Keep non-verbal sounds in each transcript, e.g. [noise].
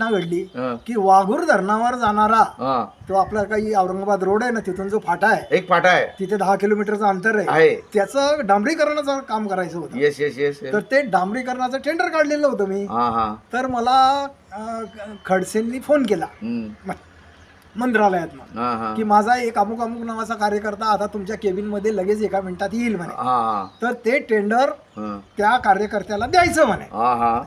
घटना घडली हं. की वाघूर धरणावर जाणारा हा. तो आपला काही औरंगाबाद रोड आहे ना तिथून जो फाटा आहे एक फाटा आहे. तिथे दहा किलोमीटरचं अंतर आहे. आहे. त्याचं डांबरीकरणाचं काम करायचं होतं. येस येस येस तर ते डांबरीकरणाचं टेंडर काढलेलं होतं मी. हा हा. तर मला अं, खडसेंनी फोन केला. हम्म. मंत्रालयात हा हा. की माझा एक अमुक अमुक नावाचा कार्यकर्ता आता तुमच्या केबिनमध्ये लगेच एका मिनिटात येईल म्हणे. हा हा. तर ते टेंडर हा. त्या कार्यकर्त्याला द्यायचं म्हणे. हा हा.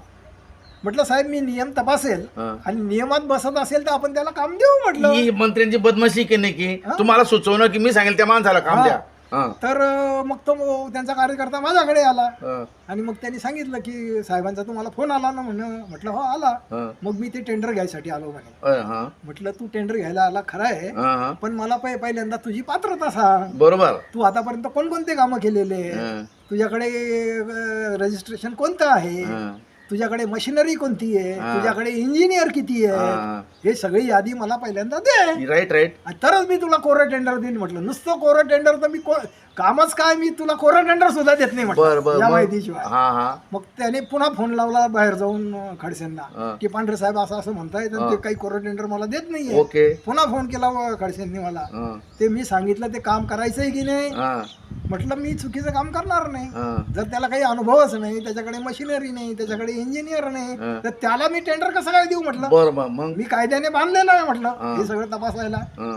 म्हटलं साहेब मी नियम तपासेल हा. आणि नियमात बसत असेल तर आपण त्याला काम देऊ म्हटलं ही मंत्र्यांची बदमाशी की नाही की तुम्हाला सुचवणं की मी सांगेल त्या माणसाला काम. द्या हा. तर अं, मग तो त्यांचा कार्यकर्ता माझ्याकडे आला हा. आणि मग त्यांनी सांगितलं की साहेबांचा तुम्हाला फोन आला ना म्हण म्हटलं हो आला हा. मग मी ते टेंडर घ्यायसाठी आलो म्हणे हा. म्हटलं तू टेंडर घ्यायला आला खरं आहे हा, हा. पण मला पहि- पहिल्यांदा तुझी पात्रता सांग बरोबर तू आतापर्यंत कोणकोणते कामं केलेले हा. तुझ्याकडे रजिस्ट्रेशन कोणतं आहे हा. तुझ्याकडे मशिनरी कोणती आहे? हा. तुझ्याकडे इंजिनियर किती आहे? हा. सगळी यादी मला पहिल्यांदा दे. राईट राईट आणि तरच मी तुला कोरं टेंडर देईन म्हटलं. नुसतं कोरं टेंडर तर मी को- कामच काय? मी तुला कोरं टेंडर सुद्धा देत नाही बर म्हटलं. बर या. माहितीशिवाय. हा हा. मग त्याने पुन्हा फोन लावला बाहेर जाऊन अं, खडसेंना. की पांढरे साहेब असं असं म्हणतायत आणि ते काही कोरं टेंडर मला देत नाहीये. ओके. पुन्हा फोन केला खडसेंनी मला. हा. ते मी सांगितलं ते काम करायचंय की नाही? हा. म्हटलं मी चुकीचं काम करणार नाही हा. जर त्याला काही अनुभवच नाही त्याच्याकडे मशिनरी नाही त्याच्याकडे इंजिनियर नाही हा. तर त्याला मी टेंडर कसं काय देऊ म्हटलं बर मग मी कायद्याने बांधलेलं आहे म्हटलं हा. सगळं तपासायला हा.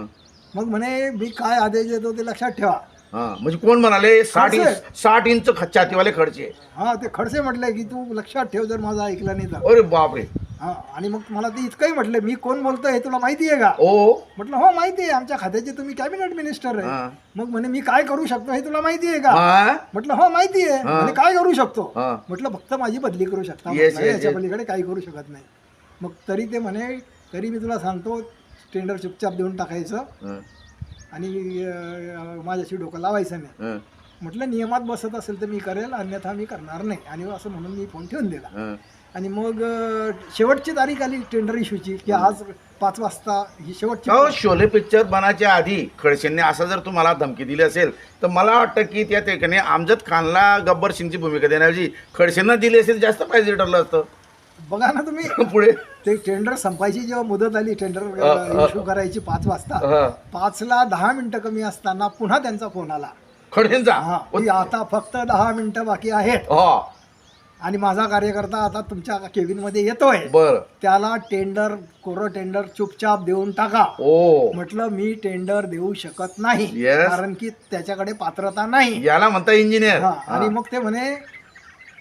मग म्हणे मी काय आदेश देतो ते लक्षात ठेवा हा. म्हणजे कोण म्हणाले साठ इंच. साठ इंच ख- छातीवाले खडचे हा ते खडसे म्हटले की तू लक्षात ठेव जर माझं ऐकलं नाही तर अरे बापरे हा आणि मग मला ते इतकंही म्हटलं मी कोण बोलतोय हे तुला माहिती आहे का? ओ. म्हटलं हो माहिती आहे आमच्या खात्याचे तुम्ही कॅबिनेट मिनिस्टर आहे. मग म्हणे मी काय करू शकतो हे तुला माहिती आहे का? हा. म्हटलं हो माहिती आहे म्हणे काय करू शकतो? हा. म्हटलं फक्त माझी बदली करू शकता. Yes, म्हटलं, yes, याच्या. पलीकडे काही करू शकत नाही. मग तरी ते म्हणे तरी मी तुला सांगतो टेंडर चुपचाप देऊन टाकायचं हा. आणि अं, माझ्याशी डोकं लावायचं नाही हा. म्हटलं नियमात बसत असेल तर मी करेल अन्यथा मी करणार नाही. आणि असं म्हणून मी फोन ठेवून दिला. हा. आणि मग अं, शेवटची तारीख आली टेंडर इश्यूची की आज पाच वाजता ही शेवटची अहो शोले पिक्चर बनायच्या आधी खडसेंनी असं जर तुम्हाला धमकी दिली असेल तर मला वाटतं की त्या ठिकाणी आमजद खानला गब्बर सिंगची भूमिका देण्याऐवजी खडसेंना दिली असेल जास्त पाहिजे ठरलं असतं. बघा ना तुम्ही [laughs] पुढे. ते टेंडर संपायची जेव्हा मुदत आली टेंडर इश्यू करायची पाच वाजता. पाचला दहा मिनिटं कमी असताना पुन्हा त्यांचा फोन आला. खडसेंचा? हा की आता फक्त दहा मिनिटं बाकी आहेत. हा. आणि माझा कार्यकर्ता आता तुमच्या केबिनमध्ये येतोय. बर. त्याला टेंडर कोरं टेंडर चुपचाप देऊन टाका. ओ. म्हटलं मी टेंडर देऊ शकत नाही. Yes. कारण की त्याच्याकडे पात्रता नाही. याला म्हणता इंजिनियर हा, आणि मग ते म्हणे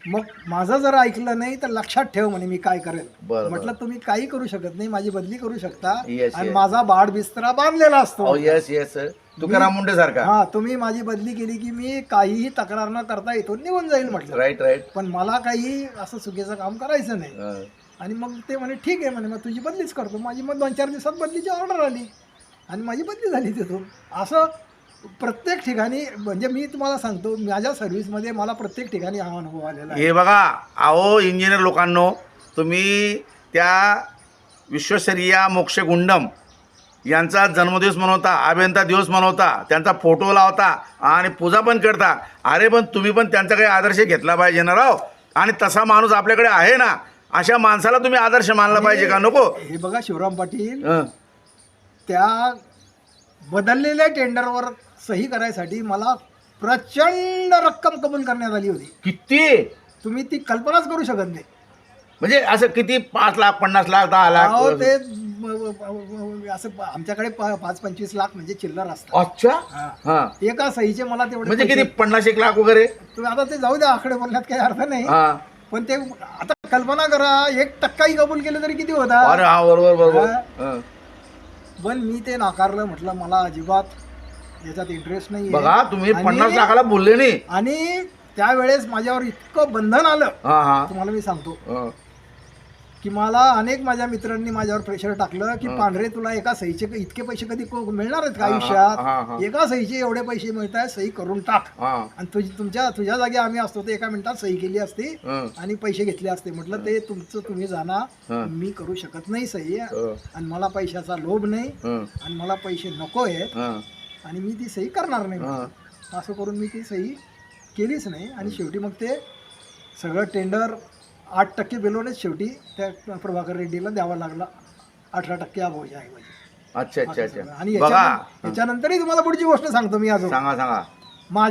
मग माझं जर ऐकलं नाही तर लक्षात ठेव म्हणे मी काय करेल. बरं, म्हटलं तुम्ही काही करू शकत नाही माझी बदली करू शकता. Yes, आणि yes. माझा बाड बिस्तरा बांधलेला असतो. येस येस तुकाराम मुंडे सारखा हा तुम्ही माझी बदली केली की मी काहीही तक्रार न करता इथून निघून जाईल म्हटलं. राईट राईट पण मला काही असं चुकीचं काम करायचं नाही. आणि मग ते म्हणे ठीक आहे म्हणे मग तुझी बदलीच करतो. माझी मग दोन चार दिवसात बदलीची ऑर्डर आली. आणि माझी बदली झाली तिथून. असं प्रत्येक ठिकाणी म्हणजे मी तुम्हाला सांगतो माझ्या सर्व्हिसमध्ये मला प्रत्येक ठिकाणी हा अनुभव आलेला आहे. हे बघा अहो इंजिनियर लोकांनो तुम्ही त्या विश्वशरिया मोक्ष गुंडम यांचा जन्मदिवस मनवता अभियंता दिवस मनवता त्यांचा फोटो लावता आणि पूजा पण करता. अरे पण तुम्ही पण त्यांचा काही आदर्श घेतला पाहिजे ना राव? आणि तसा माणूस आपल्याकडे आहे ना? अशा माणसाला तुम्ही आदर्श मानला पाहिजे का? नको? हे बघा शिवराम पाटील. त्या बदललेल्या टेंडरवर सही करायसाठी मला प्रचंड रक्कम कबूल करण्यात आली होती. किती? तुम्ही ती कल्पनाच करू शकत नाही. म्हणजे असं किती? पाच लाख पन्नास लाख दहा अहो लाख ते म- म- म- असं आमच्याकडे प- पाच पंचवीस लाख म्हणजे चिल्लर असतात अच्छा? हा. हा. एका सहीचे मला तेवढे म्हणजे पैसे- किती पन्नास एक लाख वगैरे? तुम्ही आता ते जाऊ द्या आकडे बोलण्यात काही अर्थ नाही. हा. पण ते आता कल्पना करा एक टक्काही कबूल केलं तरी किती होता? अरे हा बरोबर बरोबर. हं. पण मी ते नाकारलं म्हटलं मला अजिबात याच्यात इंटरेस्ट नाही बघा तुम्ही आणि- पन्नास लाखाला बोलले नाही. आणि त्यावेळेस माझ्यावर इतकं बंधन आलं. हा हा. तुम्हाला मी सांगतो. हं. की मला अनेक माझ्या मित्रांनी माझ्यावर प्रेशर टाकलं की पांढरे तुला एका सहीचे इतके पैसे कधी को- मिळणार आहेत का हा, हा, आयुष्यात? हा. एका सहीचे एवढे पैसे मिळत आहेत सही करून टाक. हा. आणि तुझी तुमच्या तुझ्या जागी आम्ही असतो तर एका मिनिटात सही केली असती हं. आणि पैसे घेतले असते. म्हटलं ते तुमचं तुम्ही जाणा. हं. मी करू शकत नाही सही. हं. आणि मला पैशाचा लोभ नाही. हं. आणि मला पैसे नको आहेत हं. आणि मी ती सही करणार नाही. असं करून मी ती सही केलीच नाही. आणि शेवटी मग ते सगळं टेंडर आठ टक्के बेलोनेच शेवटी त्या प्रभाकर रेड्डीला द्यावा लागला. अठरा टक्के अभावच्या ऐवजी अच्छा अच्छा. अच्छा. आणि याच्यानंतरही तुम्हाला पुढची गोष्ट सांगतो मी अजून. सांगा सांगा. माझ्या